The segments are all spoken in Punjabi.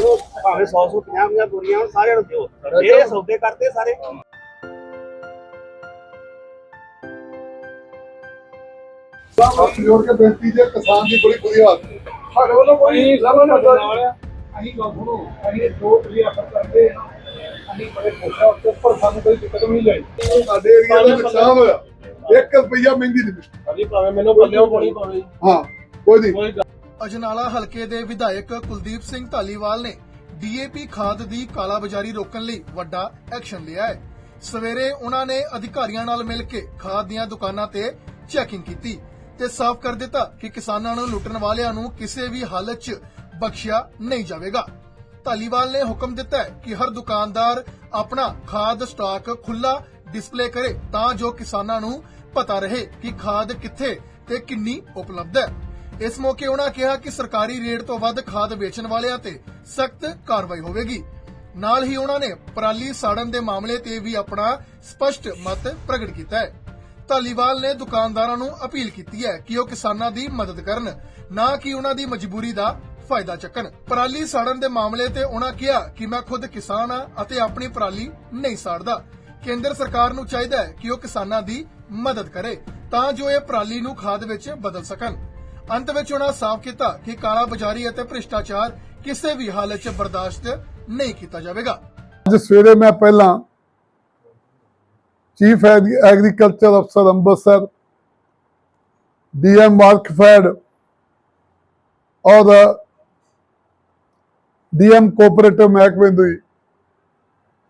ਕਿਸਾਨਾਂ ਨੂੰ ਭਾਵੇਂ 100 100 50 50 ਬੋਰੀਆਂ ਹੁਣ ਸਾਰਿਆਂ ਨੂੰ ਦਿਓ। ਇਹ ਸੌਦੇ ਕਰਦੇ ਸਾਰੇ। ਹੱਥ ਜੋੜ ਕੇ ਬੇਨਤੀ ਜੇ ਕਿਸਾਨ ਦੀ ਬੜੀ ਬੁਰੀ ਹਾਲਤ ਹੈ। ਸਾਡੇ ਵੱਲੋਂ ਕੋਈ ਲਾਭਾ ਨਾ ਅਸੀਂ ਗੱਲ ਸੁਣੋ ਅਸੀਂ ਦੋ ਟਰੀ ਅਸਰ ਕਰਦੇ ਹਾਂ ਅਸੀਂ ਬੜੇ ਖੁਸ਼ ਹਾਂ ਉੱਪਰ ਸਾਨੂੰ ਕੋਈ ਦਿੱਕਤ ਨਹੀਂ ਜਾਈ ਸਾਡੇ ਏਰੀਆ ਦਾ ਨੁਕਸਾਨ ਹੋਇਆ। 1 ਰੁਪਈਆ ਮਹਿੰਗੀ ਨਹੀਂ ਭਾਵੇਂ ਮੈਨੂੰ ਪੱਲਿਓ ਪਾਣੀ ਪਾਵੇ। ਹਾਂ ਕੋਈ ਨਹੀਂ। ਕੋਈ ਅਜਨਾਲਾ ਹਲਕੇ ਦੇ ਵਿਧਾਇਕ ਕੁਲਦੀਪ ਸਿੰਘ ਢਾਲੀਵਾਲ ਨੇ ਡੀਏਪੀ ਖਾਦ ਦੀ ਕਾਲਾਬਾਜ਼ਾਰੀ ਰੋਕਣ ਲਈ ਵੱਡਾ ਐਕਸ਼ਨ ਲਿਆ ਹੈ। ਸਵੇਰੇ ਉਹਨਾਂ ਨੇ ਅਧਿਕਾਰੀਆਂ ਨਾਲ ਮਿਲ ਕੇ ਖਾਦ ਦੀਆਂ ਦੁਕਾਨਾਂ ਤੇ ਚੈਕਿੰਗ ਕੀਤੀ ਤੇ ਸਾਫ਼ ਕਰ ਦਿੱਤਾ ਕਿ ਕਿਸਾਨਾਂ ਨੂੰ ਲੁੱਟਣ ਵਾਲਿਆਂ ਨੂੰ ਕਿਸੇ ਵੀ ਹਾਲਤ 'ਚ ਬਖਸ਼ਿਆ ਨਹੀਂ ਜਾਵੇਗਾ। ਢਾਲੀਵਾਲ ਨੇ ਹੁਕਮ ਦਿੱਤਾ ਹੈ ਕਿ ਹਰ ਦੁਕਾਨਦਾਰ ਆਪਣਾ ਖਾਦ ਸਟਾਕ ਖੁੱਲਾ ਡਿਸਪਲੇ ਕਰੇ ਤਾਂ ਜੋ ਕਿਸਾਨਾਂ ਨੂੰ ਪਤਾ ਰਹੇ ਕਿ ਖਾਦ ਕਿੱਥੇ ਤੇ ਕਿੰਨੀ ਉਪਲਬਧ ਹੈ। ਇਸ ਮੌਕੇ ਉਹਨਾਂ ਕਿਹਾ ਕਿ ਸਰਕਾਰੀ ਰੇਟ ਤੋਂ ਵੱਧ ਖਾਦ ਵੇਚਣ ਵਾਲਿਆਂ ਤੇ ਸਖਤ ਕਾਰਵਾਈ ਹੋਵੇਗੀ। ਨਾਲ ਹੀ ਉਹਨਾਂ ਨੇ ਪਰਾਲੀ ਸਾੜਨ ਦੇ ਮਾਮਲੇ ਤੇ ਵੀ ਆਪਣਾ ਸਪਸ਼ਟ ਮਤ ਪ੍ਰਗਟ ਕੀਤਾ ਹੈ। ਧਾਲੀਵਾਲ ਨੇ ਦੁਕਾਨਦਾਰਾਂ ਨੂੰ ਅਪੀਲ ਕੀਤੀ ਹੈ ਕਿ ਉਹ ਕਿਸਾਨਾਂ ਦੀ ਮਦਦ ਕਰਨ, ਨਾ ਕਿ ਉਹਨਾਂ ਦੀ ਮਜਬੂਰੀ ਦਾ ਫਾਇਦਾ ਚੱਕਣ। ਪਰਾਲੀ ਸਾੜਨ ਦੇ ਮਾਮਲੇ ਤੇ ਉਹਨਾਂ ਕਿਹਾ ਕਿ ਮੈਂ ਖੁਦ ਕਿਸਾਨ ਹਾਂ ਅਤੇ ਆਪਣੀ ਪਰਾਲੀ ਨਹੀਂ ਸਾੜਦਾ। ਕੇਂਦਰ ਸਰਕਾਰ ਨੂੰ ਚਾਹੀਦਾ ਹੈ ਕਿ ਉਹ ਕਿਸਾਨਾਂ ਦੀ ਮਦਦ ਕਰੇ ਤਾਂ ਜੋ ਇਹ ਪਰਾਲੀ ਨੂੰ ਖਾਦ ਵਿੱਚ ਬਦਲ ਸਕਣ। ਅੰਤ ਵਿੱਚ ਉਹਨਾਂ ਸਾਫ਼ ਕੀਤਾ ਕਿ ਕਾਲਾ ਬਾਜ਼ਾਰੀ ਅਤੇ ਭ੍ਰਿਸ਼ਟਾਚਾਰ ਕਿਸੇ ਵੀ ਹਾਲਤ 'ਚ ਬਰਦਾਸ਼ਤ ਨਹੀਂ ਕੀਤਾ ਜਾਵੇਗਾ। ਅੱਜ ਸਵੇਰੇ ਮੈਂ ਪਹਿਲਾਂ ਚੀਫ ਐਗਰੀਕਲਚਰ ਅਫਸਰ ਅੰਮ੍ਰਿਤਸਰ ਡੀਐਮ ਮਾਰਕਫੈਡ ਔਰ ਡੀਐਮ ਕੋਆਪਰੇਟਿਵ ਮਹਿਕਮੇ ਦੀ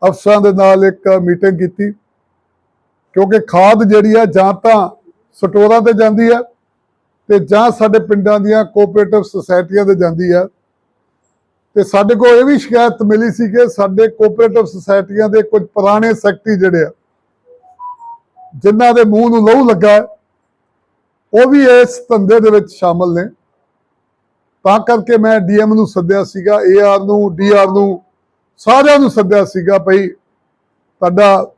ਅਫਸਰਾਂ ਦੇ ਨਾਲ ਇੱਕ ਮੀਟਿੰਗ ਕੀਤੀ ਕਿਉਂਕਿ ਖਾਦ ਜਿਹੜੀ ਆ ਜਾਂ ਤਾਂ ਸਟੋਰਾਂ ਤੇ ਜਾਂਦੀ ਹੈ ਤੇ ਜਾਂ ਸਾਡੇ ਪਿੰਡਾਂ ਦੀਆਂ ਕੋਆਪਰੇਟਿਵ ਸੁਸਾਇਟੀਆਂ ਤੇ ਜਾਂਦੀ ਹੈ ਤੇ ਸਾਡੇ ਕੋਲ ਇਹ ਵੀ ਸ਼ਿਕਾਇਤ ਮਿਲੀ ਸੀ ਕਿ ਸਾਡੇ ਕੋਆਪਰੇਟਿਵ ਸੁਸਾਇਟੀਆਂ ਦੇ ਕੁਝ ਪੁਰਾਣੇ ਸੈਕਟਰੀ ਜਿਹੜੇ ਆ, ਜਿਨ੍ਹਾਂ ਦੇ ਮੂੰਹ ਨੂੰ ਲਹੂ ਲੱਗਾ ਉਹ ਵੀ ਇਸ ਧੰਦੇ ਦੇ ਵਿੱਚ ਸ਼ਾਮਲ ਨੇ। ਤਾਂ ਕਰਕੇ ਮੈਂ ਡੀਐਮ ਨੂੰ ਸੱਦਿਆ ਸੀਗਾ ਏਆਰ ਨੂੰ ਡੀਆਰ ਨੂੰ, ਸਾਰਿਆਂ ਨੂੰ ਸੱਦਿਆ ਸੀਗਾ ਭਈ ਤੁਹਾਡਾ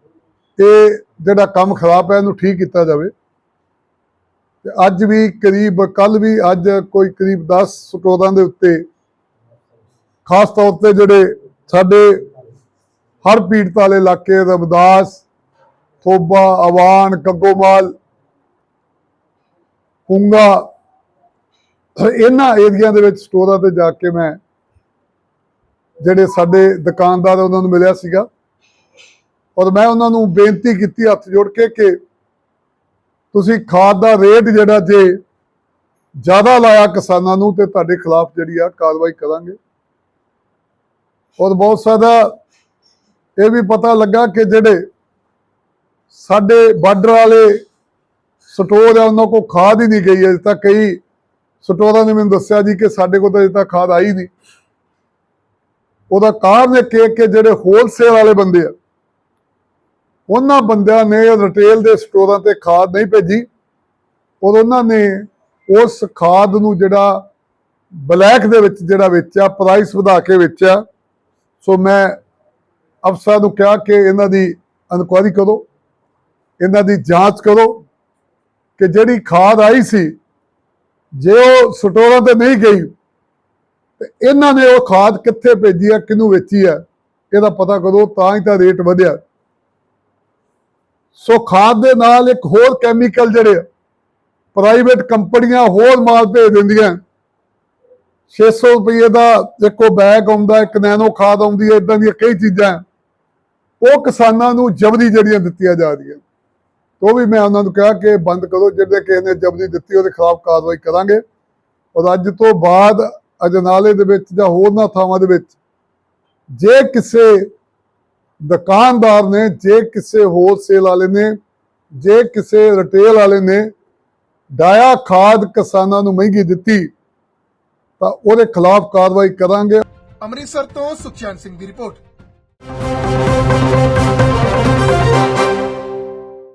ਇਹ ਜਿਹੜਾ ਕੰਮ ਖਰਾਬ ਹੈ, ਇਹਨੂੰ ਠੀਕ ਕੀਤਾ ਜਾਵੇ। ਤੇ ਅੱਜ ਵੀ ਕਰੀਬ ਕੱਲ ਵੀ ਅੱਜ ਕੋਈ ਕਰੀਬ 10 ਸਟੋਰਾਂ ਦੇ ਉੱਤੇ ਖਾਸ ਤੌਰ ਤੇ ਜਿਹੜੇ ਸਾਡੇ ਹਰ ਪੀੜਤ ਵਾਲੇ ਇਲਾਕੇ ਰਮਦਾਸ ਥੋਬਾ, ਆਵਾਨ, ਕੱਗੋਮਾਲ ਕੁੰਗਾ ਇਹਨਾਂ ਏਰੀਆ ਦੇ ਵਿੱਚ ਸਟੋਰਾਂ ਤੇ ਜਾ ਕੇ ਮੈਂ ਜਿਹੜੇ ਸਾਡੇ ਦੁਕਾਨਦਾਰ ਉਹਨਾਂ ਨੂੰ ਮਿਲਿਆ ਸੀਗਾ। ਔਰ ਮੈਂ ਉਹਨਾਂ ਨੂੰ ਬੇਨਤੀ ਕੀਤੀ ਹੱਥ ਜੋੜ ਕੇ ਕਿ ਤੁਸੀਂ ਖਾਦ ਦਾ ਰੇਟ ਜਿਹੜਾ ਜੇ ਜ਼ਿਆਦਾ ਲਾਇਆ ਕਿਸਾਨਾਂ ਨੂੰ ਤੇ ਤੁਹਾਡੇ ਖਿਲਾਫ ਜਿਹੜੀ ਆ ਕਾਰਵਾਈ ਕਰਾਂਗੇ। ਔਰ ਬਹੁਤ ਸਾਰਾ ਇਹ ਵੀ ਪਤਾ ਲੱਗਾ ਕਿ ਜਿਹੜੇ ਸਾਡੇ ਬਾਰਡਰ ਵਾਲੇ ਸਟੋਰ ਆ, ਉਹਨਾਂ ਕੋਲ ਖਾਦ ਹੀ ਨਹੀਂ ਗਈ ਅਜੇ ਤੱਕ। ਕਈ ਸਟੋਰਾਂ ਨੇ ਮੈਨੂੰ ਦੱਸਿਆ ਜੀ ਕਿ ਸਾਡੇ ਕੋਲ ਤਾਂ ਅਜੇ ਤੱਕ ਖਾਦ ਆਈ ਨਹੀਂ। ਉਹਦਾ ਕਾਰਨ ਇਹ ਕਿ ਜਿਹੜੇ ਹੋਲਸੇਲ ਵਾਲੇ ਬੰਦੇ ਆ ਉਹਨਾਂ ਬੰਦਿਆਂ ਨੇ ਰਿਟੇਲ ਦੇ ਸਟੋਰਾਂ ਤੇ ਖਾਦ ਨਹੀਂ ਭੇਜੀ। ਔਰ ਉਹਨਾਂ ਨੇ ਉਸ ਖਾਦ ਨੂੰ ਜਿਹੜਾ ਬਲੈਕ ਦੇ ਵਿੱਚ ਜਿਹੜਾ ਵੇਚਿਆ ਪ੍ਰਾਈਸ ਵਧਾ ਕੇ ਵੇਚਿਆ। ਸੋ ਮੈਂ ਅਫਸਰ ਨੂੰ ਕਿਹਾ ਕਿ ਇਹਨਾਂ ਦੀ ਇਨਕੁਆਇਰੀ ਕਰੋ, ਇਹਨਾਂ ਦੀ ਜਾਂਚ ਕਰੋ ਕਿ ਜਿਹੜੀ ਖਾਦ ਆਈ ਸੀ, ਜੇ ਉਹ ਸਟੋਰਾਂ ਤੇ ਨਹੀਂ ਗਈ, ਤੇ ਇਹਨਾਂ ਨੇ ਉਹ ਖਾਦ ਕਿੱਥੇ ਭੇਜੀ ਹੈ, ਕਿਹਨੂੰ ਵੇਚੀ ਹੈ, ਇਹਦਾ ਪਤਾ ਕਰੋ, ਤਾਂ ਹੀ ਤਾਂ ਰੇਟ ਵਧਿਆ। ਸੋ ਖਾਦ ਦੇ ਨਾਲ ਇੱਕ ਹੋਰ ਕੈਮੀਕਲ ਜਿਹੜੇ ਪ੍ਰਾਈਵੇਟ ਕੰਪਨੀਆਂ ਹੋਰ ਮਾਲ ਭੇਜ ਦਿੰਦੀਆਂ। 600 ਰੁਪਏ ਦਾ ਇੱਕੋ ਬੈਗ ਆਉਂਦਾ, ਇੱਕ ਨੈਨੋ ਖਾਦ ਆਉਂਦੀ ਹੈ ਇਦਾਂ ਦੀਆਂ ਕਈ ਚੀਜ਼ਾਂ। ਉਹ ਕਿਸਾਨਾਂ ਨੂੰ ਜਬਰੀ ਜਿਹੜੀਆਂ ਦਿੱਤੀਆਂ ਜਾ ਰਹੀਆਂ। ਉਹ ਵੀ ਮੈਂ ਉਹਨਾਂ ਨੂੰ ਕਿਹਾ ਕਿ ਬੰਦ ਕਰੋ ਜਿਹੜੇ ਕਿਸੇ ਨੇ ਜਬਰੀ ਦਿੱਤੀ, ਉਹਦੇ ਖਿਲਾਫ ਕਾਰਵਾਈ ਕਰਾਂਗੇ। ਔਰ ਅੱਜ ਤੋਂ ਬਾਅਦ ਅਜਨਾਲੇ ਦੇ ਵਿੱਚ ਜਾਂ ਹੋਰਨਾਂ ਥਾਵਾਂ ਦੇ ਵਿੱਚ, ਜੇ ਕਿਸੇ ਦੁਕਾਨਦਾਰ ਨੇ, ਜੇ ਕਿਸੇ ਹੋਲਸੇਲ ਵਾਲੇ ਨੇ, ਜੇ ਕਿਸੇ ਰਿਟੇਲ ਵਾਲੇ ਨੇ ਡਾਇਆ ਖਾਦ ਕਿਸਾਨਾਂ ਨੂੰ ਮਹਿੰਗੀ ਦਿੱਤੀ, ਤਾਂ ਉਹਦੇ ਖਿਲਾਫ ਕਾਰਵਾਈ ਕਰਾਂਗੇ। ਅੰਮ੍ਰਿਤਸਰ ਤੋਂ ਸੁਖਚੈਨ ਸਿੰਘ ਦੀ ਰਿਪੋਰਟ।